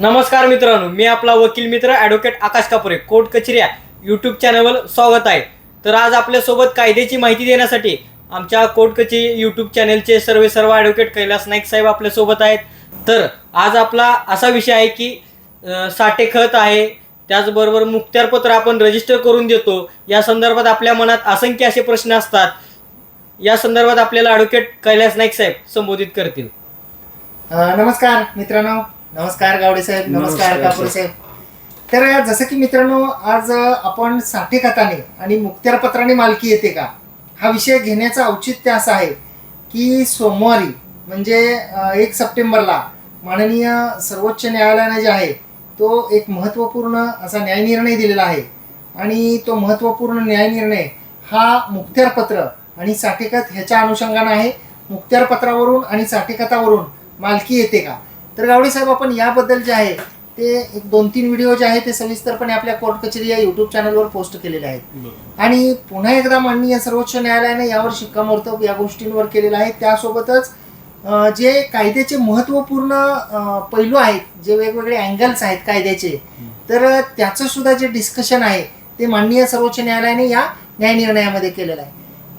नमस्कार मित्रांनो मी आपला वकील मित्र ॲडव्होकेट आकाश कापुरे कोर्ट कचेरी यूट्यूब चॅनलवर स्वागत आहे. तर आज आपल्यासोबत कायद्याची माहिती देण्यासाठी आमच्या कोर्ट कचेरी यूट्यूब चॅनलचे सर्व सर्व ॲडव्होकेट कैलास नाईक साहेब आपल्यासोबत आहेत. तर आज आपला असा विषय आहे की साठे खत आहे त्याचबरोबर मुक्त्यारपत्र आपण रजिस्टर करून देतो. या संदर्भात आपल्या मनात असंख्य असे प्रश्न असतात. या संदर्भात आपल्याला ॲडव्होकेट कैलास नाईक साहेब संबोधित करतील. नमस्कार मित्रांनो. नमस्कार गावडे साहेब नमस्कार कापूर साहेब. तर जसं की मित्रांनो आज आपण साठे खताने आणि मुक्त्यारपत्राने मालकी येते का? हा विषय घेण्याचं औचित्य असं आहे की सोमवारी म्हणजे एक सप्टेंबरला माननीय सर्वोच्च न्यायालयाने जे आहे तो एक महत्त्वपूर्ण असा न्यायनिर्णय दिलेला आहे. आणि तो महत्त्वपूर्ण न्यायनिर्णय हा मुक्त्यारपत्र आणि साठेखत ह्याच्या अनुषंगाने आहे. मुक्त्यारपत्रावरून आणि साठेखतावरून मालकी येते का? तर गावडे साहेब आपण याबद्दल जे आहे ते एक दोन तीन व्हिडिओ जे आहे ते सविस्तरपणे आपल्या कोर्ट कचेरी या युट्यूब चॅनलवर पोस्ट केलेले आहेत. आणि पुन्हा एकदा माननीय सर्वोच्च न्यायालयाने यावर शिक्कामोर्तब या गोष्टींवर केलेलं आहे. त्यासोबतच जे कायद्याचे महत्त्वपूर्ण अं, पैलू आहेत जे वेगवेगळे अँगल्स आहेत कायद्याचे तर त्याचं सुद्धा जे डिस्कशन आहे ते माननीय सर्वोच्च न्यायालयाने या न्यायनिर्णयामध्ये केलेलं आहे.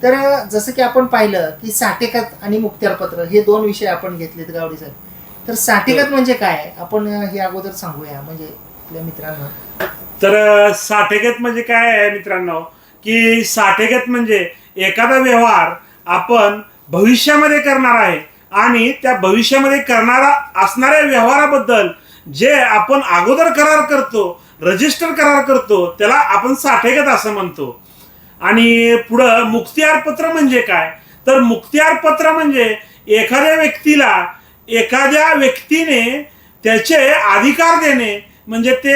तर जसं की आपण पाहिलं की साठेखत आणि मुक्त्यारपत्र हे दोन विषय आपण घेतलेत गावडे साहेब. तर साठेखत म्हणजे काय? आपण हे अगोदर सांगूया म्हणजे आपल्या मित्रांना. तर साठेगत म्हणजे काय आहे मित्रांनो? की साठेगत म्हणजे एखादा व्यवहार आपण भविष्यामध्ये करणार आहे आणि त्या भविष्यामध्ये करणारा असणाऱ्या व्यवहाराबद्दल जे आपण अगोदर करार करतो रजिस्टर करार करतो त्याला आपण साठेगत असं म्हणतो. आणि पुढं मुक्तियारपत्र म्हणजे काय? तर मुक्तियारपत्र म्हणजे एखाद्या व्यक्तीला एखाद्या व्यक्तीने त्याचे अधिकार देणे म्हणजे ते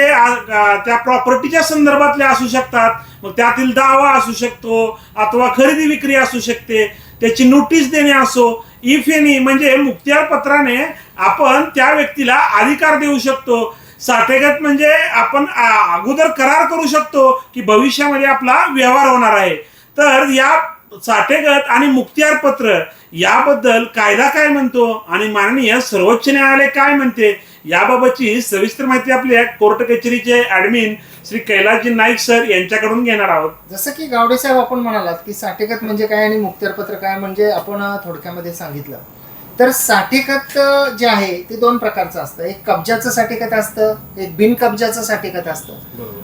त्या प्रॉपर्टीच्या संदर्भातले असू शकतात मग त्यातील दावा असू शकतो अथवा खरेदी विक्री असू शकते त्याची नोटीस देणे असो इफ एनी म्हणजे मुक्त्यार पत्राने आपण त्या व्यक्तीला अधिकार देऊ शकतो. साठेगत म्हणजे आपण अगोदर करार करू शकतो की भविष्यामध्ये आपला व्यवहार होणार आहे. तर या साठेगत आणि मुक्तियार पत्र याबद्दल कायदा काय म्हणतो आणि माननीय सर्वोच्च न्यायालय काय म्हणते याबाबतची सविस्तर माहिती आपल्या कोर्ट कचेरीचे ऍडमिन श्री कैलासजी नाईक सर यांच्याकडून घेणार आहोत. जसं की गावडे साहेब आपण म्हणालात की साठेखत म्हणजे काय आणि मुक्त्यारपत्र काय म्हणजे आपण थोडक्यामध्ये सांगितलं. तर साठेखत जे आहे ते दोन प्रकारचं असतं. एक कब्जाचं साठेखत असतं एक बिनकब्जाचं साठेखत असतं.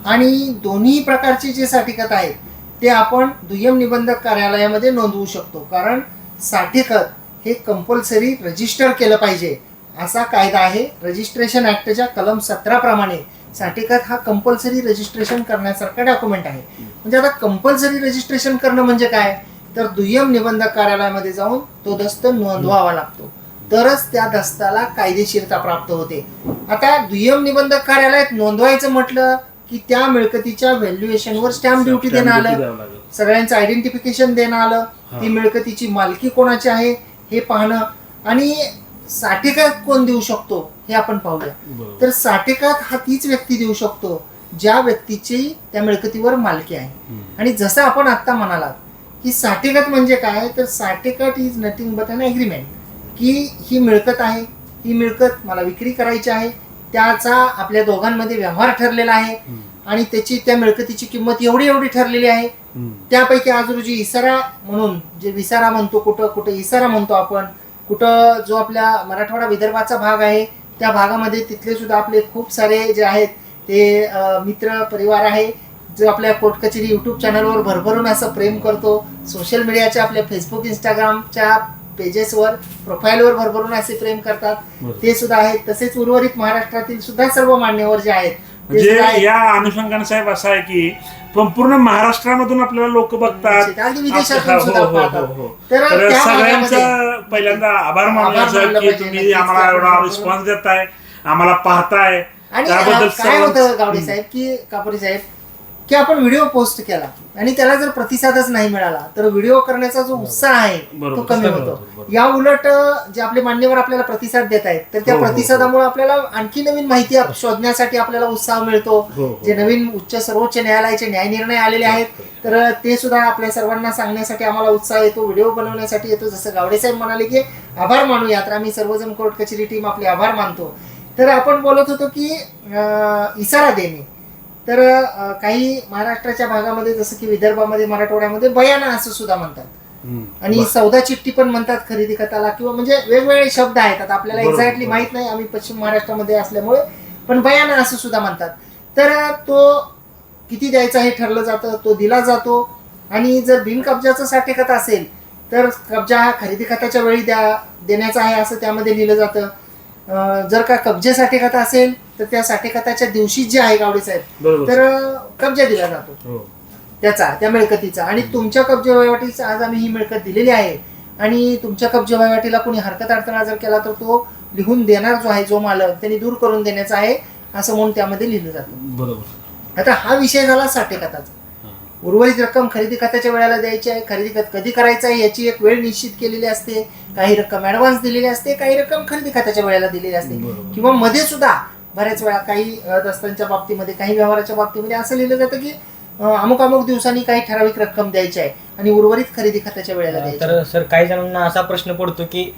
आणि दोन्ही प्रकारचे जे साठेखत आहेत ते आपण दुय्यम निबंधक कार्यालयामध्ये नोंदवू शकतो. कारण साठेखत हे कंपल्सरी रजिस्टर केलं पाहिजे. असा कायदा आहे. रजिस्ट्रेशन ॲक्टच्या कलम सतराप्रमाणे साठेखत हा कंपल्सरी रजिस्ट्रेशन करण्यासारखा डॉक्युमेंट आहे. म्हणजे आता कंपल्सरी रजिस्ट्रेशन करणं म्हणजे काय? तर दुय्यम निबंधक कार्यालयामध्ये जाऊन तो दस्त नोंदवावा लागतो. तरच त्या दस्ताला कायदेशीरता प्राप्त होते. आता दुय्यम निबंधक कार्यालयात नोंदवायचं म्हटलं की त्या मिळकतीच्या व्हॅल्युएशनवर स्टॅम्प ड्युटी देणं आलं. सगळ्यांचं आयडेंटिफिकेशन देणं आलं. ती मिळकतीची मालकी कोणाची आहे हे पाहणं. आणि साठेकात कोण देऊ शकतो हे आपण पाहूया. तर साठेकात हा तीच व्यक्ती देऊ शकतो ज्या व्यक्तीची त्या मिळकतीवर मालकी आहे. आणि जसं आपण आत्ता म्हणालात की साठेकात म्हणजे काय? तर साठेकाट is nothing but an agreement की ही मिळकत आहे ही मिळकत मला विक्री करायची आहे त्याचा आपल्या दोघांमध्ये व्यवहार ठरलेला आहे. आणि त्याची त्या मिळकतीची किंमत एवढी एवढी ठरलेली आहे. त्यापैकी आज रोजी इसारा म्हणून जे विसारा म्हणतो कुठं कुठं इसारा म्हणतो आपण कुठं जो आपल्या मराठवाडा विदर्भाचा भाग आहे त्या भागामध्ये तिथले सुद्धा आपले खूप सारे जे आहेत ते मित्र परिवार आहे जो आपल्या कोर्ट कचेरी युट्यूब चॅनलवर भरभरून असं प्रेम करतो. सोशल मीडियाच्या आपल्या फेसबुक इंस्टाग्रामच्या पेजेसवर प्रोफाईलवर भरभरून असे प्रेम करतात ते सुद्धा आहेत तसेच उर्वरित महाराष्ट्रातील सुद्धा सर्व मान्यवर जे आहेत ते सुद्धा म्हणजे आहेत. या अनुषंगाने साहेब असं आहे की संपूर्ण महाराष्ट्रामधून आपल्याला लोक बघतात विदेशातून हो, सुद्धा हो, हो, पाहतात. हो. तर तर त्या भागामध्ये- सगळ्यांचं पहिल्यांदा आभार मानलं की पाहिजे. तुम्ही नक्कीच आम्हाला एवढा. रिस्पॉन्स देताय आम्हाला पाहताय आणि त्याबद्दल काय सर्वांचं- होतं गावडे साहेब की कापुरी साहेब की आपण व्हिडिओ पोस्ट केला आणि त्याला जर प्रतिसादच नाही मिळाला तर व्हिडिओ करण्याचा जो उत्साह आहे तो. कमी होतो. या उलट जे आपले मान्यवर आपल्याला प्रतिसाद देत आहेत तर त्या हो, हो, हो. प्रतिसादामुळे आपल्याला आणखी नवीन माहिती शोधण्यासाठी आपल्याला उत्साह मिळतो. जे नवीन उच्च सर्वोच्च न्यायालयाचे न्यायनिर्णय आलेले आहेत तर ते सुद्धा आपल्या सर्वांना सांगण्यासाठी आम्हाला उत्साह येतो व्हिडिओ बनवण्यासाठी येतो. जसं गावडे साहेब म्हणाले की आभार मानूया. तर आम्ही सर्वजण कोर्ट कचेरी टीम आपले आभार मानतो. तर आपण बोलत होतो की इशारा देणे. तर काही महाराष्ट्राच्या भागामध्ये जसं की विदर्भामध्ये मराठवाड्यामध्ये बयाना असं सुद्धा म्हणतात. आणि सौदा चिठ्ठी पण म्हणतात खरेदी खताला किंवा म्हणजे वेगवेगळे शब्द आहेत. आता आपल्याला एक्झॅक्टली. माहीत नाही आम्ही पश्चिम महाराष्ट्रामध्ये असल्यामुळे पण बयाना असं सुद्धा म्हणतात. तर तो किती द्यायचा हे ठरलं जातं तो दिला जातो. आणि जर बिनकब्जाचं साठे खत असेल तर कब्जा हा खरेदी खताच्या वेळी द्या देण्याचा आहे असं त्यामध्ये लिहिलं जातं. जर का कब्जेसाठी खत असेल तर त्या साठे खताच्या दिवशी जे आहे गावडे साहेब तर कब्जा दिला जातो. हो. त्याचा त्या मिळकतीचा. आणि तुमच्या कब्जे वहिवाटीचा आज आम्ही ही मिळकत दिलेली आहे. आणि तुमच्या कब्जे वहिवाटीला कोणी हरकत अडथळा जर केला तर तो लिहून देणार जो आहे जो मालक त्यांनी दूर करून देण्याचा आहे असं म्हणून त्यामध्ये लिहिलं जातं. बरोबर. आता हा विषय झाला साठे खताचा उर्वरित रक्कम खरेदी खताच्या वेळेला द्यायची आहे खरेदी खत कधी करायचं आहे याची एक वेळ निश्चित केलेली असते काही रक्कम ऍडव्हान्स दिलेली असते काही रक्कम खरेदी खात्याच्या वेळेला दिलेली असते. किंवा मध्ये सुद्धा बऱ्याच वेळा काही दस्तांच्या बाबतीमध्ये काही व्यवहाराच्या बाबतीमध्ये असं लिहिलं जातं की अमुक अमुक दिवसांनी काही ठराविक रक्कम द्यायची आहे आणि उर्वरित खरेदी खात्याच्या वेळेला द्यायची. तर सर काही जणांना असा प्रश्न पडतो की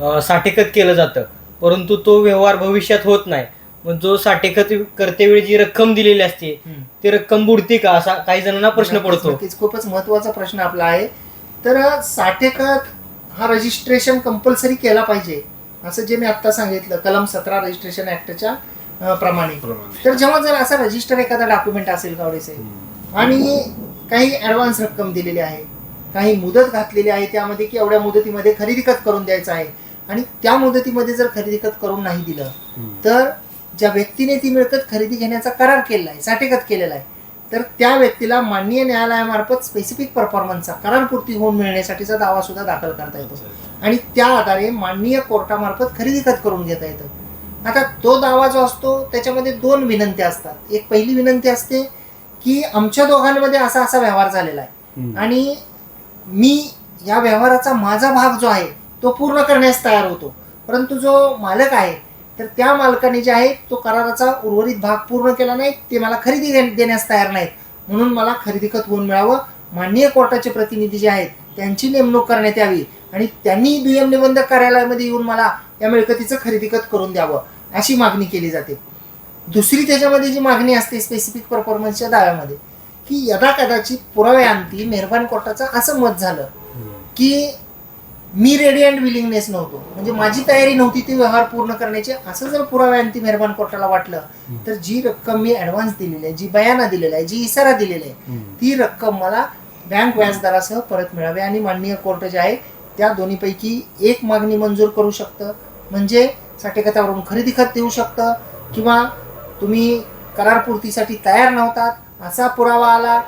अं, साठेखत केलं जातं परंतु तो व्यवहार भविष्यात होत नाही मग जो साठेखत करतेवेळी जी रक्कम दिलेली असते. ती रक्कम बुडते का? असा काही जणांना प्रश्न पडतो. खूपच महत्त्वाचा प्रश्न आपला आहे. तर साठेखत हा रजिस्ट्रेशन कंपल्सरी केला पाहिजे. असं जे मी आता सांगितलं कलम सतरा रजिस्ट्रेशन ऍक्टच्या प्रमाणे. तर जेव्हा जर असा रजिस्टर एखादा डॉक्युमेंट असेल गावडे साहेब आणि काही ऍडव्हान्स रक्कम दिलेली आहे काही मुदत घातलेली आहे त्यामध्ये की एवढ्या मुदतीमध्ये खरेदी खत करून द्यायचं आहे आणि त्या मुदतीमध्ये जर खरेदी खत करून नाही दिलं तर ज्या व्यक्तीने ती मिळकत खरेदी घेण्याचा करार केलेला आहे साठेखत केलेला आहे तर त्या व्यक्तीला माननीय न्यायालयामार्फत स्पेसिफिक परफॉर्मन्सचा करारपूर्ती होऊन मिळण्यासाठीचा दावा सुद्धा दाखल करता येतो. आणि त्या आधारे माननीय कोर्टामार्फत खरेदी खत करून घेता येतं. आता तो दावा जो असतो त्याच्यामध्ये दोन विनंत्या असतात. एक पहिली विनंती असते की आमच्या दोघांमध्ये असा असा व्यवहार झालेला आहे. आणि मी या व्यवहाराचा माझा भाग जो आहे तो पूर्ण करण्यास तयार होतो. परंतु जो मालक आहे तर त्या मालकाने जे आहे तो कराराचा उर्वरित भाग पूर्ण केला नाही ते मला खरेदी देण्यास तयार नाहीत. म्हणून मला खरेदी खत होऊन मिळावं. माननीय कोर्टाचे प्रतिनिधी जे आहेत त्यांची नेमणूक करण्यात यावी आणि त्यांनी दुय्यम निबंधक कार्यालयामध्ये येऊन मला या मिळकतीचं खरेदी खत करून द्यावं अशी मागणी केली जाते. दुसरी त्याच्यामध्ये जी मागणी असते स्पेसिफिक परफॉर्मन्सच्या दाव्यामध्ये की यदा कदाचित पुराव्यांती मेहरबान कोर्टाचं असं मत झालं की मी रेडी अँड विलिंगनेस नव्हतो. म्हणजे माझी तयारी नव्हती ती व्यवहार पूर्ण करण्याची. असं जर पुराव्यांती मेहरबान कोर्टाला वाटलं तर जी रक्कम मी ऍडव्हान्स दिलेली आहे जी बयाना दिलेला आहे जी इशारा दिलेला आहे ती रक्कम मला बँक व्याजदरासह परत मिळावी आणि माननीय कोर्ट जे आहे त्या दोन्हीपैकी एक मागणी मंजूर करू शकतं. म्हणजे साठेखतावरून खरेदी खत देऊ शकतं किंवा तुम्ही करारपूर्तीसाठी तयार नव्हतात असा पुरावा आला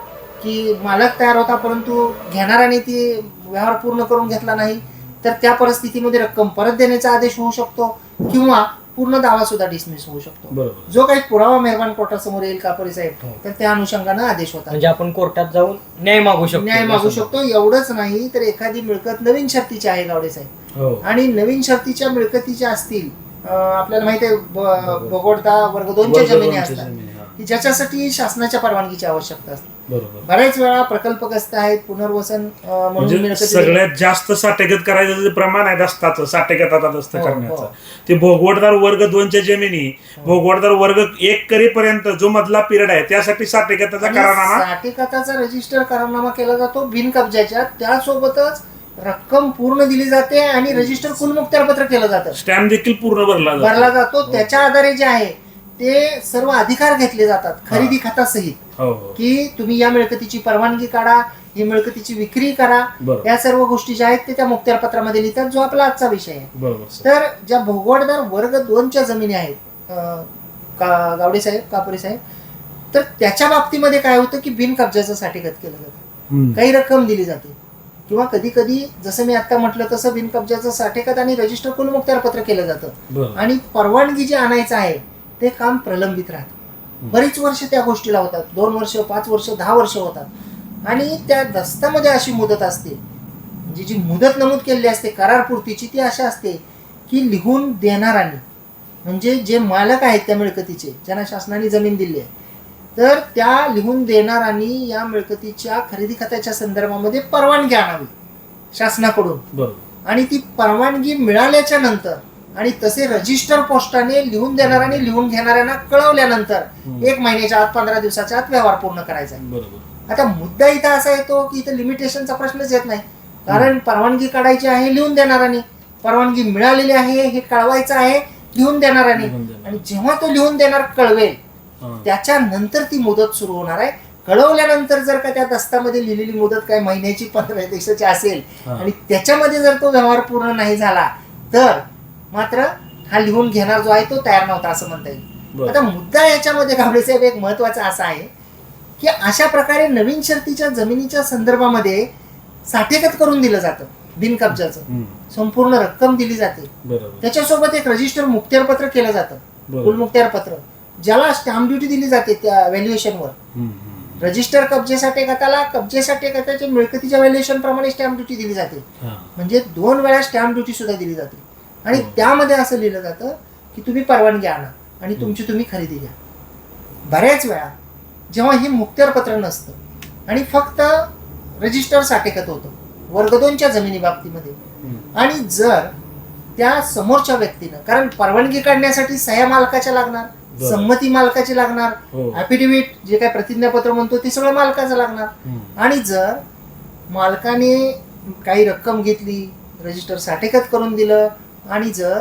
की मालक तयार होता परंतु घेणाऱ्याने ती व्यवहार पूर्ण करून घेतला नाही. तर त्या परिस्थितीमध्ये रक्कम परत देण्याचा आदेश होऊ शकतो किंवा पूर्ण दावा सुद्धा डिसमिस होऊ शकतो. बरोबर. जो काही पुरावा मेहरबान कोर्टासमोर येईल कापरी साहेब? हो. तर त्या अनुषंगानं आदेश होता म्हणजे आपण कोर्टात जाऊन न्याय मागू शकतो. न्याय मागू शकतो. एवढंच नाही तर एखादी मिळकत नवीन शर्तीची आहे गावडे साहेब. हो. आणि नवीन शर्तीच्या मिळकतीच्या असतील अं, आपल्याला माहिती आहे ब- भोगोडता वर्ग दोनच्या वर्ग जमिनी दोनच्या असतात. जमिनी, हा. की ज्याच्यासाठी शासनाच्या परवानगीची आवश्यकता असते. बरोबर. बऱ्याच वेळा प्रकल्पग्रस्त आहेत पुनर्वसन अं, म्हणून म्हणजे सगळ्यात जास्त साठेगत करायचं जे प्रमाण आहे दस्ताचं साठेगताचा दस्त हो, करण्याचं. हो. ते भोगवटदार वर्ग दोनच्या जमिनी भोगवटदार वर्ग एक करीपर्यंत जो मधला पिरियड आहे त्यासाठी साठेगताचा करारनामा साठेखताचा रजिस्टर करारनामा केला जातो बिनकब्जाच्या त्यासोबतच रक्कम पूर्ण दिली जाते आणि रजिस्टर कुलमुक्त्यारपत्र केलं जातं. स्टॅम्प देखील पूर्ण भरला जातो. भरला जातो. त्याच्या आधारे जे आहे ते सर्व अधिकार घेतले जातात खरेदी खात्यासहित हो. हो की तुम्ही या मिळकतीची परवानगी काढा ही मिळकतीची विक्री करा. या सर्व गोष्टी ज्या आहेत ते त्या मुक्त्यारपत्रामध्ये लिहितात जो आपला आजचा विषय आहे. तर ज्या भोगवटदार वर्ग दोनच्या जमिनी आहेत का गावडे साहेब कापुरे साहेब तर त्याच्या बाबतीमध्ये काय होतं की बिनकब्जाचं साठेखत केलं जातं. काही रक्कम दिली जाते. किंवा कधी कधी जसं मी आता म्हटलं तसं बिनकब्जाचं साठेखत आणि रजिस्टर कुलमुक्त्यारपत्र केलं जातं. आणि परवानगी जे आणायचं आहे ते काम प्रलंबित राहतं. बरीच वर्ष त्या गोष्टीला होतात. दोन वर्ष पाच वर्ष दहा वर्ष होतात. आणि त्या दस्तामध्ये अशी मुदत असते. म्हणजे जी मुदत नमूद केलेली असते करारपूर्तीची ती अशी असते की लिहून देणाराने म्हणजे जे मालक आहेत त्या मिळकतीचे ज्यांना शासनाने जमीन दिली आहे तर त्या लिहून देणारांनी या मिळकतीच्या खरेदी खात्याच्या संदर्भामध्ये परवानगी आणावी शासनाकडून. बरोबर. आणि ती परवानगी मिळाल्याच्या नंतर आणि तसे रजिस्टर पोस्टाने लिहून देणाऱ्याने लिहून घेणाऱ्यांना कळवल्यानंतर. एक महिन्याच्या आत पंधरा दिवसाच्या आत व्यवहार पूर्ण करायचा बरोबर आता मुद्दा इथं असा येतो की इथं लिमिटेशनचा प्रश्नच येत नाही कारण परवानगी काढायची आहे लिहून देणाऱ्याने परवानगी मिळालेली आहे हे कळवायचं आहे लिहून देणाऱ्याने. आणि जेव्हा तो लिहून देणार कळवेल. त्याच्यानंतर ती मुदत सुरू होणार आहे कळवल्यानंतर जर का त्या दस्तामध्ये लिहिलेली मुदत काय महिन्याची पंधरा दिवसाची असेल. आणि त्याच्यामध्ये जर तो व्यवहार पूर्ण नाही झाला तर मात्र हा लिहून घेणार जो आहे तो तयार नव्हता असं म्हणता येईल. आता मुद्दा याच्यामध्ये गावडे साहेब एक महत्त्वाचा असा आहे की अशा प्रकारे नवीन शर्तीच्या जमिनीच्या संदर्भामध्ये साठेगत करून दिलं जातं बिनकब्जाचं. संपूर्ण रक्कम दिली जाते. त्याच्यासोबत एक रजिस्टर मुक्त्यारपत्र केलं जातं. पत्र. ज्याला स्टॅम्प ड्युटी दिली जाते त्या व्हॅल्युएशनवर. रजिस्टर कब्जेसाठी गटाला कब्जेसाठी गटाच्या मिळकतीच्या व्हॅल्युएशन प्रमाणे स्टॅम्प ड्युटी दिली जाते. म्हणजे दोन वेळा स्टॅम्प ड्युटी सुद्धा दिली जाते. आणि हो. त्यामध्ये असं लिहिलं जातं की तुम्ही परवानगी आणा आणि तुमची तुम्ही खरेदी घ्या बऱ्याच वेळा जेव्हा हे मुक्त्यार पत्र नसतं आणि फक्त रजिस्टर साठेकत होतं वर्ग दोनच्या जमिनी बाबतीमध्ये. आणि जर त्या समोरच्या व्यक्तीनं कारण परवानगी काढण्यासाठी सह्या मालकाच्या लागणार. संमती मालकाची लागणार हो ॲफिडेव्हिट जे काय प्रतिज्ञापत्र म्हणतो ते सगळं मालकाचं लागणार. आणि जर मालकाने काही रक्कम घेतली रजिस्टर साठेकत करून दिलं आणि जर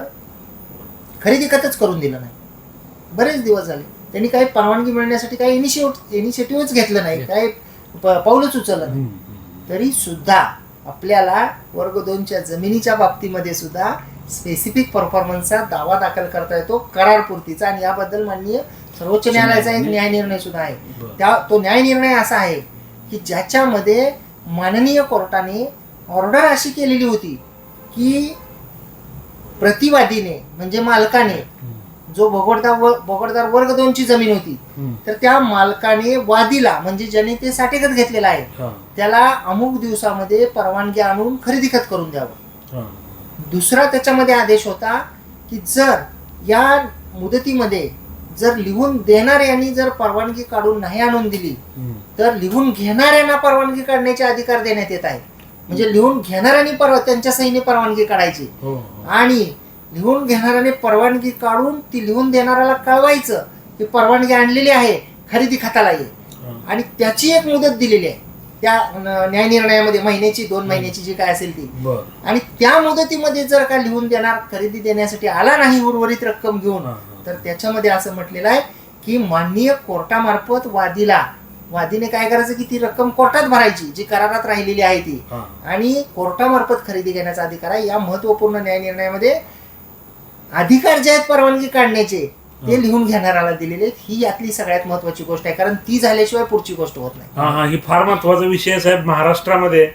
खरेदी खतच करून दिलं नाही. बरेच दिवस झाले. त्यांनी काही परवानगी मिळण्यासाठी काही इनिशिएट इनिशिएटिव्हच घेतलं नाही. काही पाऊलच उचललं नाही. तरी सुद्धा आपल्याला वर्ग दोनच्या जमिनीच्या बाबतीमध्ये सुद्धा स्पेसिफिक परफॉर्मन्सचा दावा दाखल करता येतो. करारपूर्तीचा. आणि याबद्दल माननीय सर्वोच्च न्यायालयाचा एक न्याय निर्णय सुद्धा आहे. त्या तो न्याय निर्णय असा आहे की ज्याच्यामध्ये माननीय कोर्टाने ऑर्डर अशी केलेली होती की प्रतिवादीने म्हणजे मालकाने जो भोगडदार व भोगडदार वर्ग दोनची जमीन होती. तर त्या मालकाने वादीला म्हणजे ज्याने ते साठेगत घेतलेला आहे त्याला अमुक दिवसामध्ये परवानगी आणून खरेदी खत करून द्यावं. दुसरा त्याच्यामध्ये आदेश होता की जर या मुदतीमध्ये जर लिहून देणाऱ्यांनी जर परवानगी काढून नाही आणून दिली. तर लिहून घेणाऱ्यांना परवानगी काढण्याचे अधिकार देण्यात येत आहे म्हणजे लिहून घेणाऱ्यांनी परवा त्यांच्या सहीने परवानगी काढायची. हो. आणि लिहून घेणाऱ्याने परवानगी काढून ती लिहून देणाऱ्याला कळवायचं की परवानगी आणलेली आहे खरेदी खाताला ये हा. आणि त्याची एक मुदत दिलेली आहे. त्या न- न्याय निर्णयामध्ये महिन्याची दोन महिन्याची जी काय असेल ती. बर. आणि त्या मुदतीमध्ये जर का लिहून देणार खरेदी देण्यासाठी आला नाही उर्वरित रक्कम घेऊन हा, हा. तर त्याच्यामध्ये असं म्हटलेलं आहे की माननीय कोर्टामार्फत वादीला वादीने काय करायचं की ती रक्कम कोर्टात भरायची जी करारात राहिलेली आहे ती हा. आणि कोर्टामार्फत खरेदी घेण्याचा अधिकार आहे या महत्त्वपूर्ण न्याय निर्णयामध्ये अधिकार जे आहेत परवानगी काढण्याचे ते. लिहून घेणाऱ्याला दिलेले आहेत. ही यातली सगळ्यात महत्वाची गोष्ट आहे कारण ती झाल्याशिवाय पुढची गोष्ट होत नाही हा हा ही फार महत्त्वाचा विषय आहे साहेब महाराष्ट्रामध्ये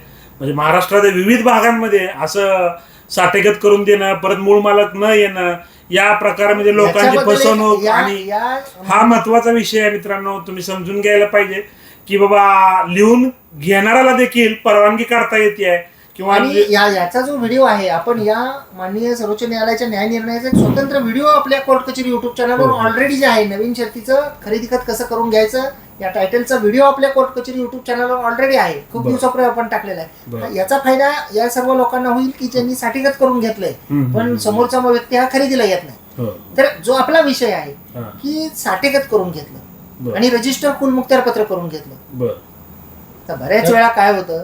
म्हणजे महाराष्ट्राच्या विविध भागांमध्ये असं साठेगत करून देणं परत मूळ मालक न येणं या प्रकारामध्ये लोकांची याच्याबद्दल एक- फसवणूक या- आणि या- हा महत्त्वाचा विषय आहे मित्रांनो तुम्ही समजून घ्यायला पाहिजे की बाबा लिहून घेणाऱ्याला देखील परवानगी काढता येते किंवा आणि या याचा जो व्हिडिओ आहे आपण या माननीय सर्वोच्च न्यायालयाच्या न्याय निर्णयाचा एक स्वतंत्र व्हिडिओ आपल्या कोर्ट कचेरी युट्यूब चॅनलवर. ऑलरेडी जे आहे नवीन शर्तीचं खरेदी खत कसं करून घ्यायचं या टायटलचा व्हिडिओ आपल्या कोर्ट कचेरी युट्यूब चॅनलवर ऑलरेडी आहे खूप. दिवसापूर्वी आपण टाकलेला आहे. याचा फायदा या सर्व लोकांना होईल की ज्यांनी साठीगत करून घेतलंय पण. समोरचा व्यक्ती हा खरेदीला येत नाही हो. तर जो आपला विषय आहे. की साठेगत करून घेतलं. आणि रजिस्टर कुल मुक्त्यार पत्र करून घेतलं. तर बऱ्याच वेळा काय होतं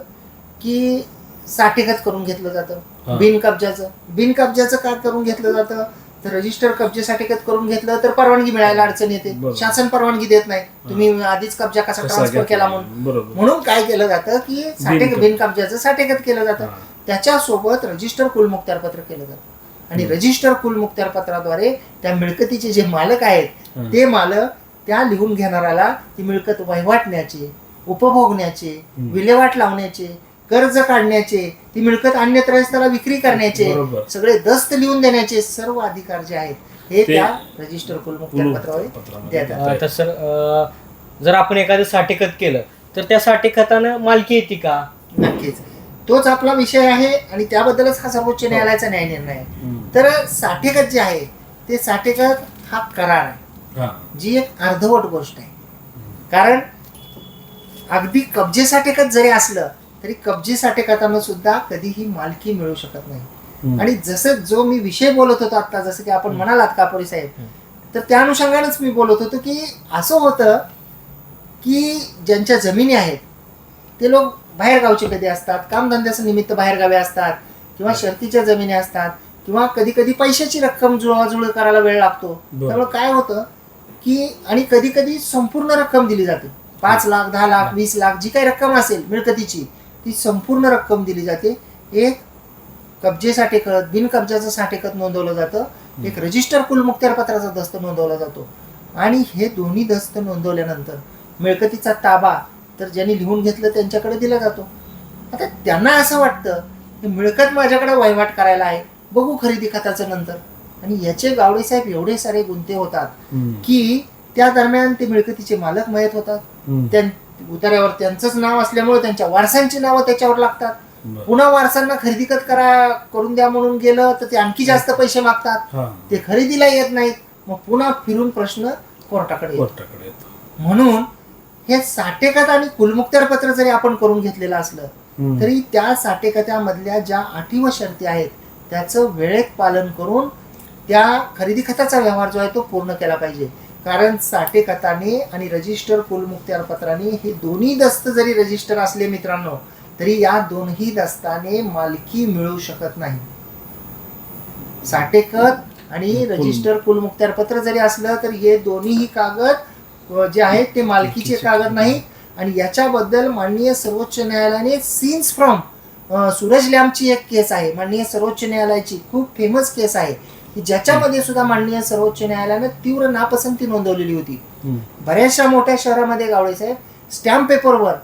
की साठेगत करून घेतलं. जातं बिन कब्जाचं बिन कब्जाचं काय करून घेतलं जातं तर रजिस्टर कब्जेसाठी करून घेतलं तर परवानगी मिळायला अडचण येते. शासन परवानगी देत नाही तुम्ही आधीच कब्जा कसा ट्रान्सफर? केला म्हणून म्हणून काय केलं जातं की साठे बिन कब्जाचं साठेगत केलं जातं. त्याच्यासोबत रजिस्टर कुल मुक्त्यारपत्र केलं जातं आणि रजिस्टर कुल मुक्त्यारपत्राद्वारे त्या मिळकतीचे जे मालक आहेत. ते मालक त्या लिहून घेणाऱ्याला ती मिळकत वहिवाटण्याचे उपभोगण्याचे. विल्हेवाट लावण्याचे कर्ज काढण्याचे ती मिळकत अन्यत्र त्याला विक्री करण्याचे बरोबर. सगळे दस्त लिहून देण्याचे सर्व अधिकार जे आहेत हे ते- त्या रजिस्टर देतात. अं, तर सर अं, जर आपण एखादं साठेखत केलं तर त्या साठेखतानं मालकी येते का नक्कीच तोच आपला विषय आहे आणि त्याबद्दलच हा सर्वोच्च न्यायालयाचा न्याय निर्णय आहे हम्म. तर साठेगत जे आहे ते साठेगत हा करार आहे हा. जी एक अर्धवट गोष्ट आहे कारण अगदी कब्जे साठेकत जरी असलं तरी कब्जे साठेकतानं सुद्धा कधीही मालकी मिळू शकत नाही. आणि जसं जो मी विषय बोलत होतो आता जसं की आपण म्हणालात कापोरी साहेब तर त्या अनुषंगानेच मी बोलत होतो की असं होतं की ज्यांच्या जमिनी आहेत ते लोक बाहेर गावचे कधी असतात कामधंद्याचं निमित्त बाहेर गावे असतात किंवा शर्तीच्या जमिनी असतात किंवा कधी कधी पैशाची रक्कम जुळवाजुळव करायला वेळ लागतो. त्यामुळे काय होतं की आणि कधी कधी संपूर्ण रक्कम दिली जाते. पाच लाख दहा लाख वीस लाख जी काही रक्कम असेल मिळकतीची ती संपूर्ण रक्कम दिली जाते. एक कब्जे साठेकत बिनकब्जाचं साठेकत नोंदवलं जातं. एक रजिस्टर कुलमुक्त्यार पत्राचा दस्त नोंदवला जातो. आणि हे दोन्ही दस्त नोंदवल्यानंतर मिळकतीचा ताबा तर ज्यांनी लिहून घेतलं त्यांच्याकडे दिला जातो. आता त्यांना असं वाटतं की मिळकत माझ्याकडे वहिवाट करायला आहे. बघू खरेदी खताचं नंतर. आणि याचे गावडे साहेब एवढे सारे गुंते होतात. की त्या दरम्यान ते मिळकतीचे मालक मयत होतात. त्यां उतार्यावर त्यांचंच नाव असल्यामुळे त्यांच्या वारसांची नावं त्याच्यावर लागतात. पुन्हा वारसांना खरेदी खत करा करून द्या म्हणून गेलं तर ते आणखी जास्त पैसे मागतात. ते खरेदीला येत नाहीत मग पुन्हा फिरून प्रश्न कोर्टाकडे. कोर्टाकडे म्हणून हे साठेकत आणि कुलमुक्त्यार पत्र जरी आपण करून घेतलेलं असलं. तरी त्या साठेकत्यामधल्या ज्या अटी व शर्ती आहेत त्याचं वेळेत पालन करून त्या खरेदी खताचा व्यवहार जो आहे तो पूर्ण केला पाहिजे कारण साठेकताने आणि रजिस्टर कुलमुक्त्यार पत्राने हे दोन्ही दस्त जरी रजिस्टर असले मित्रांनो तरी या दोन्ही दस्ताने मालकी मिळू शकत नाही. साठेखत आणि रजिस्टर कुलमुक्त्यार पत्र जरी असलं तर हे दोन्हीही कागद जे आहेत ते मालकीचे कागद नाहीत आणि याच्याबद्दल माननीय सर्वोच्च न्यायालयाने सीन्स फ्रॉम सूरज लॅम्पची एक केस आहे. माननीय सर्वोच्च न्यायालयाची खूप फेमस केस आहे. की ज्याच्यामध्ये सुद्धा माननीय सर्वोच्च न्यायालयानं तीव्र नापसंती नोंदवलेली होती. बऱ्याचशा मोठ्या शहरामध्ये गावडे साहेब स्टॅम्प पेपरवर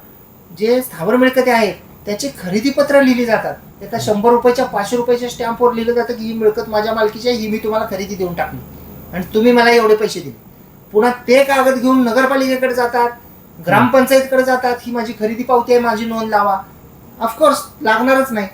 जे स्थावर मिळकती आहेत त्याची खरेदी पत्र लिहिली जातात. एका शंभर रुपयाच्या पाचशे रुपयाच्या स्टॅम्पवर लिहिलं जातं की ही मिळकत माझ्या मालकीची आहे ही मी तुम्हाला खरेदी देऊन टाकली. आणि तुम्ही मला एवढे पैसे दिले. पुन्हा ते कागद घेऊन नगरपालिकेकडे जातात ग्रामपंचायतकडे जातात ही माझी खरेदी पावती आहे माझी नोंद लावा. ऑफकोर्स लागणारच नाही.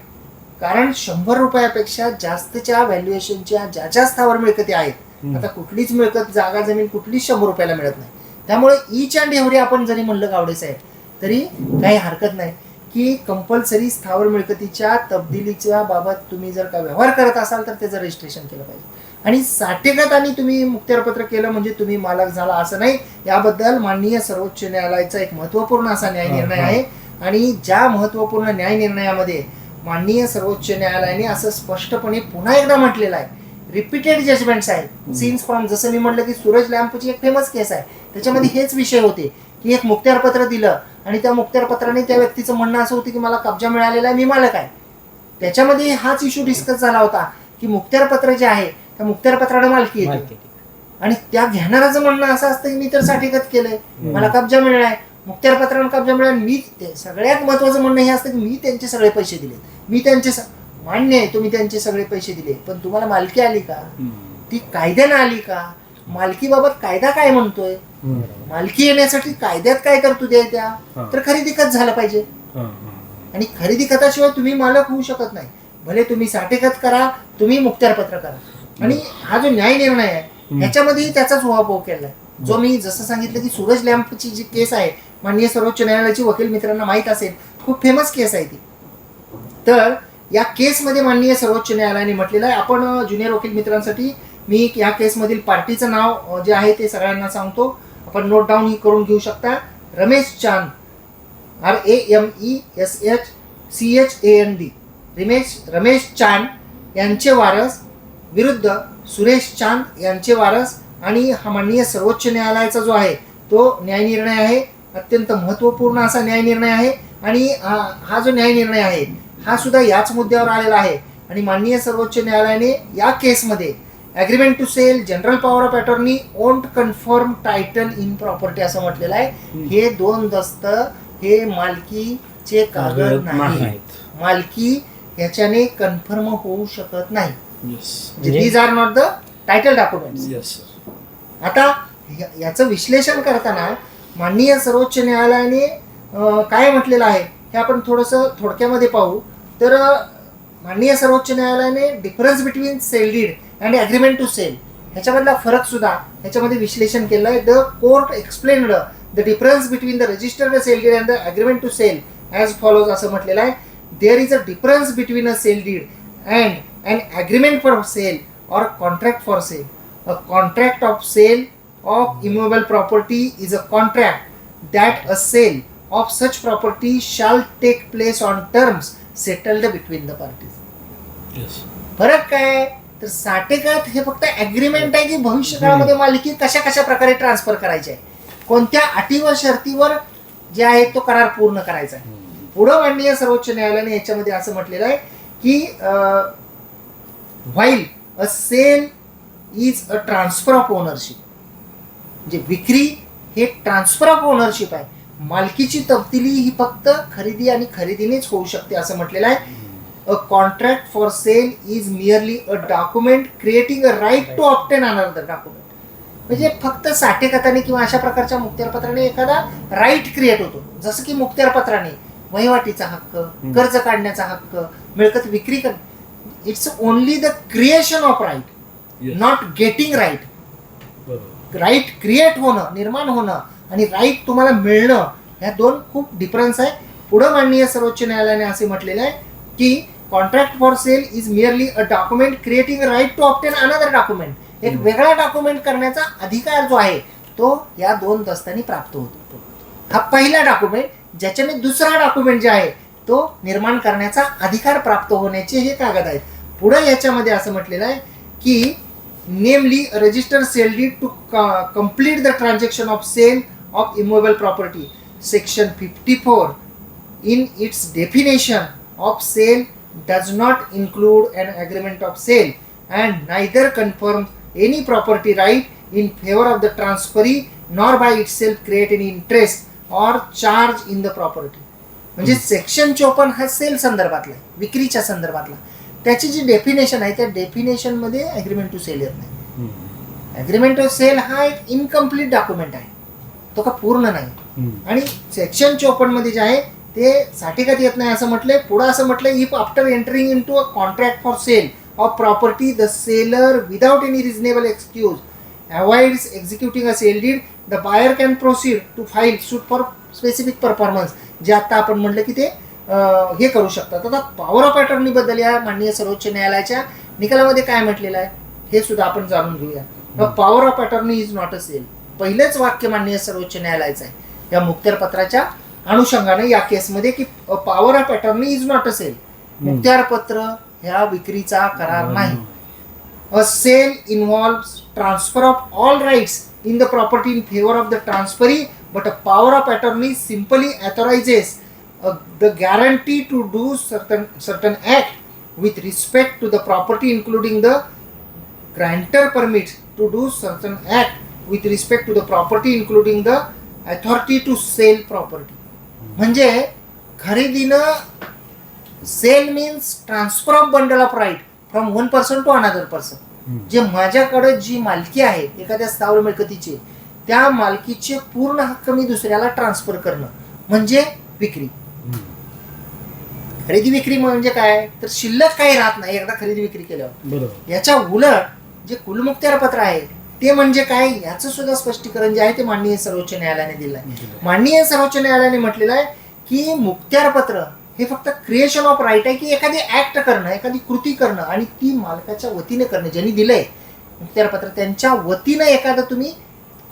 कारण शंभर रुपयापेक्षा जास्तच्या व्हॅल्युएशनच्या ज्या ज्या स्थावर मिळकती आहेत. आता कुठलीच मिळकत जागा जमीन कुठलीच शंभर रुपयाला मिळत नाही. त्यामुळे ईच अँड एव्हरी आपण जरी म्हणलं गावडे साहेब तरी काही हरकत नाही की कंपल्सरी स्थावर मिळकतीच्या तब्दिलीच्या बाबत तुम्ही जर का व्यवहार करत असाल तर त्याचं रजिस्ट्रेशन केलं पाहिजे. आणि साठेगत आणि तुम्ही मुक्त्यारपत्र केलं म्हणजे तुम्ही मालक झाला असं नाही. याबद्दल माननीय सर्वोच्च न्यायालयाचा एक महत्त्वपूर्ण असा न्याय निर्णय. आहे. आणि ज्या महत्त्वपूर्ण न्याय निर्णयामध्ये माननीय सर्वोच्च न्यायालयाने असं स्पष्टपणे पुन्हा एकदा म्हटलेलं आहे. रिपीटेड जजमेंट्स आहेत. सीन्स फ्रॉम जसं मी म्हटलं की सूरज लॅम्पची एक फेमस केस आहे. त्याच्यामध्ये हेच विषय होते की एक मुक्त्यारपत्र दिलं आणि त्या मुक्त्यारपत्राने त्या व्यक्तीचं म्हणणं असं होतं की मला कब्जा मिळालेला आहे मी मालक आहे. त्याच्यामध्ये हाच इश्यू डिस्कस झाला होता की मुक्त्यारपत्र जे आहे त्या मुक्त्यारपत्राने मालकी येते. आणि त्या घेणाऱ्याचं म्हणणं असं असतं की मी तर साठीगत केलंय मला कब्जा मिळालाय मुक्त्यारपत्रानं कब्जा मिळाला. मी सगळ्यात महत्वाचं म्हणणं हे असतं की मी त्यांचे सगळे पैसे दिले. मी त्यांचे स- मान्य आहे तुम्ही त्यांचे सगळे पैसे दिले. पण तुम्हाला मालकी आली का. ती कायद्यानं आली का? मालकीबाबत कायदा काय म्हणतोय. मालकी येण्यासाठी कायद्यात काय तरतुदी आहे त्या? हा. तर खरेदी खत झालं पाहिजे. आणि खरेदी खताशिवाय तुम्ही मालक होऊ शकत नाही. भले तुम्ही साठेखत करा तुम्ही मुक्त्यारपत्र करा. आणि हा जो न्याय निर्णय आहे ह्याच्यामध्येही त्याचाच उहापोह केलाय. जो मी जसं सांगितलं की सूरज लॅम्पची जी केस आहे माननीय सर्वोच्च न्यायालयाची वकील मित्रांना माहीत असेल खूप फेमस केस आहे ती. तर या केसमध्ये माननीय सर्वोच्च न्यायालयाने म्हटलेलं आहे. आपण ज्युनियर वकील मित्रांसाठी मी या केसमधील पार्टीचं नाव जे आहे ते सगळ्यांना सांगतो. आपण नोट डाऊन ही करून घेऊ शकता. Ramesh Chand R A M E S H C H A N D Ramesh Ramesh Chand यांचे वारस विरुद्ध सुरेश चांद यांचे वारस आणि हा माननीय सर्वोच्च न्यायालयाचा जो आहे तो न्यायनिर्णय आहे. अत्यंत महत्त्वपूर्ण असा न्याय निर्णय आहे. आणि हा जो न्याय निर्णय आहे हा सुद्धा याच मुद्द्यावर आलेला आहे. आणि माननीय सर्वोच्च न्यायालयाने या केसमध्ये agreement to sell general power of attorney won't confirm title in property असं म्हटलेलं आहे. हे दोन दस्त हे मालकीचे कागद नाही. नाहीत. मालकी याच्याने कन्फर्म होऊ शकत नाही. These are not the title sir. आता याचं विश्लेषण करताना माननीय सर्वोच्च न्यायालयाने काय म्हटलेलं आहे हे आपण थोडंसं थोडक्यामध्ये पाहू. तर माननीय सर्वोच्च न्यायालयाने difference between sale deed and agreement to sell ह्याच्यामधला फरक सुद्धा ह्याच्यामध्ये विश्लेषण केलं आहे. The court explained the difference between the registered sale deed and the agreement to sell as follows असं म्हटलेलं आहे. There is a difference between a sale deed and and agreement for sale or contract for sale a contract of sale of immovable property is a contract that a sale of such property shall take place on terms settled between the parties. फरक काय? तर साठेकात हे फक्त agreement आहे की भविष्य काळामध्ये मालकी कशा कशा प्रकारे ट्रान्सफर करायची आहे? कोणत्या अटी व शर्तीवर जे आहे तो करार पूर्ण करायचा आहे? पुढं माननीय सर्वोच्च न्यायालयाने याच्यामध्ये असं म्हटलेलं आहे की while a sale is a transfer of ownership म्हणजे विक्री हे ट्रान्सफर ऑफ ओनरशिप आहे. मालकीची तब्दिली ही फक्त खरेदी आणि खरेदीनेच होऊ शकते असं म्हटलेलं आहे. A contract for sale is merely a document creating a right to obtain another document म्हणजे फक्त साठेकथाने किंवा अशा प्रकारच्या मुक्त्यारपत्राने एखादा राईट क्रिएट होतो. जसं की मुक्त्यारपत्राने वहिवाटीचा हक्क कर्ज काढण्याचा हक्क मिळकत विक्री कर it's only the creation of right not getting right right create होणं निर्माण होणं आणि राईट तुम्हाला मिळणं ह्या दोन खूप डिफरन्स आहे. पुढं माननीय सर्वोच्च न्यायालयाने असे म्हटलेले आहे की contract for sale is merely a document creating right to obtain another document एक वेगळा डॉक्युमेंट करण्याचा अधिकार जो आहे तो या दोन दस्तांनी प्राप्त होतो. हा पहिला डॉक्युमेंट ज्याच्याने दुसरा डॉक्युमेंट जे आहे तो निर्माण करण्याचा अधिकार प्राप्त होण्याचे हे कागद आहेत. पुढे याच्यामध्ये असं म्हटलेलं आहे की namely register sale deed to complete the transaction of sale of immovable property section fifty four in its definition of sale does not include an agreement of sale and neither confirms any property right in favor of the transferee nor by itself create any interest or charge in the property म्हणजे section चोपन्न हा sale संदर्भातला विक्रीच्या संदर्भातला त्याची जी definition आहे त्या डेफिनेशनमध्ये agreement to sale येत नाही. अग्रीमेंट टू सेल हा एक इनकम्प्लीट डॉक्युमेंट आहे. तो का पूर्ण नाही. आणि सेक्शन चोपन्नमध्ये जे आहे ते साठेकात येत नाही असं म्हटलंय. पुढं असं म्हटलंय if after entering into a contract for sale of property the seller without any reasonable excuse avoids executing a sale deed the buyer can proceed to file suit for specific performance जे आता आपण म्हटलं की ते हे करू शकतात. आता पॉवर ऑफ अटॉर्नी बद्दल या माननीय सर्वोच्च न्यायालयाच्या निकालामध्ये काय म्हटलेलं आहे हे सुद्धा आपण जाणून घेऊया. Power of attorney is not a sale पहिलेच वाक्य माननीय सर्वोच्च न्यायालयाचं आहे. या मुक्त्यार पत्राच्या अनुषंगाने या केसमध्ये की power of attorney is not a sale मुक्त्यार पत्र ह्या विक्रीचा करार नाही. A sale involve transfer of all rights in the property in favour of the transferee but a power of attorney simply authorises the grantee to do certain certain act with respect to the property including the grantor permits to do certain act with respect to the property including the authority to sell property. म्हणजे खरेदीनं sale means transfer of bundle of right from one person to another person जे माझ्याकडे जी मालकी आहे एखाद्या स्थावर मिळकतीची त्या मालकीचे पूर्ण हक्क मी दुसऱ्याला ट्रान्सफर करणं म्हणजे विक्री. खरेदी विक्री म्हणजे काय? तर शिल्लक काही राहत नाही. एकदा खरेदी विक्री केल्यावर. बरोबर. याच्या उलट जे कुलमुक्त्यार पत्र आहे ते म्हणजे काय? याचं सुद्धा स्पष्टीकरण जे आहे ते माननीय सर्वोच्च न्यायालयाने दिलं आहे माननीय सर्वोच्च न्यायालयाने म्हटलेलं आहे की मुक्त्यार पत्र हे फक्त क्रिएशन ऑफ राईट आहे की एखादी ऍक्ट करणं एखादी कृती करणं आणि ती मालकाच्या वतीने करणं. ज्यांनी दिलंय मुक्त्यार पत्र त्यांच्या वतीनं एखादं तुम्ही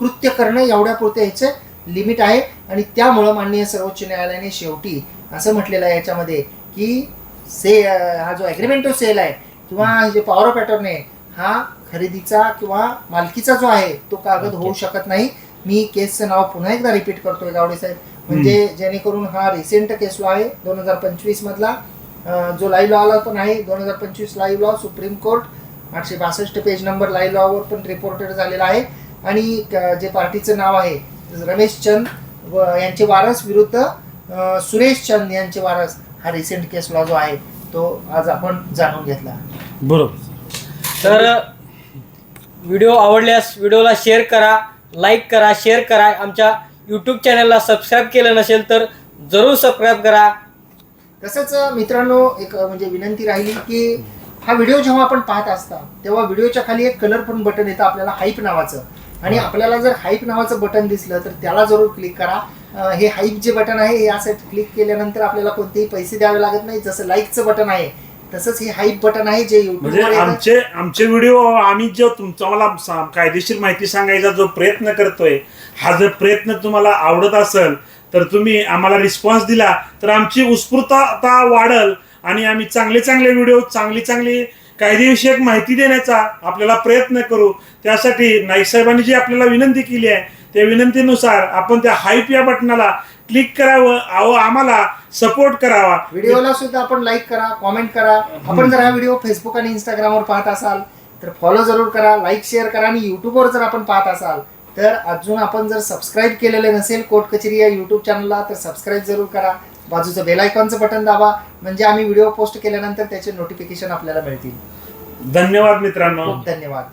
कृत्य करणं एवढ्या पुरते ह्याचं लिमिट आहे आणि त्यामुळं माननीय सर्वोच्च न्यायालयाने शेवटी असं म्हटलेलं आहे याच्यामध्ये की से हा जो ॲग्रीमेंट टू सेल आहे किंवा जे पॉवर ऑफ अटॉर्नी आहे हा खरेदीचा किंवा मालकीचा जो आहे तो कागद होऊ शकत नाही. मी केसचं नाव पुन्हा एकदा रिपीट करतोय गावडे साहेब. म्हणजे जेणेकरून हा रिसेंट केस लॉ आहे दोन हजार पंचवीस मधला जो लाईव्ह लॉला पण आहे दोन हजार पंचवीस लाईव्ह लॉ सुप्रीम कोर्ट आठशे बासष्ट पेज नंबर लाईव्ह लॉवर पण रिपोर्टेड झालेला आहे. आणि जे पार्टीचं नाव आहे रमेश चंद व यांचे वारस विरुद्ध सुरेश चंद यांचे वारस हा रिसेंट केस लॉ जो आहे तो आज आपण जाणून घेतला. बरोबर. तर व्हिडिओ आवडल्यास व्हिडिओला शेअर करा लाईक करा शेअर करा. आमच्या यूट्यूब चॅनलला सबस्क्राईब केलं नसेल तर जरूर सबस्क्राईब करा. तसंच मित्रांनो एक म्हणजे विनंती राहिली की हा व्हिडिओ जेव्हा आपण पाहत असता तेव्हा व्हिडिओच्या खाली एक कलर पण बटन येतं आपल्याला हाईप नावाचं. आणि आपल्याला जर हाईप नावाचं बटन दिसलं तर त्याला जरूर क्लिक करा. हे हाईप जे बटन आहे यासाठी क्लिक केल्यानंतर आपल्याला कोणतेही पैसे द्यावे लागत नाही जसं लाईकचं बटन आहे तसंच हे हाईप बटन आहे जे म्हणजे. आमचे आमचे व्हिडिओ आम्ही जो तुमचा मला कायदेशीर माहिती सांगायचा जो प्रयत्न करतोय हा जर प्रयत्न तुम्हाला आवडत असेल तर तुम्ही आम्हाला रिस्पॉन्स दिला तर आमची उत्स्फूर्तता वाढल आणि आम्ही चांगले चांगले व्हिडिओ चांगली चांगली कायदेविषयक माहिती देण्याचा आपल्याला प्रयत्न करू. त्यासाठी नाईक साहेबांनी जी आपल्याला विनंती केली आहे त्या विनंतीनुसार आपण त्या हाईप या बटनाला क्लिक करावं अहो आम्हाला सपोर्ट करावा. व्हिडिओला सुद्धा आपण लाईक करा कॉमेंट करा. आपण जर हा व्हिडिओ फेसबुक आणि इंस्टाग्रामवर पाहत असाल तर फॉलो जरूर करा लाईक शेअर करा आणि युट्यूबवर जर आपण पाहत असाल तर अजून आपण जर सबस्क्राईब केलेले नसेल कोर्ट कचेरी या युट्यूब चॅनलला तर सबस्क्राईब जरूर करा. बाजूचं बेल आयकॉनचं बटन दाबा. म्हणजे आम्ही व्हिडिओ पोस्ट केल्यानंतर त्याचे नोटिफिकेशन आपल्याला मिळतील. धन्यवाद मित्रांनो. खूप धन्यवाद.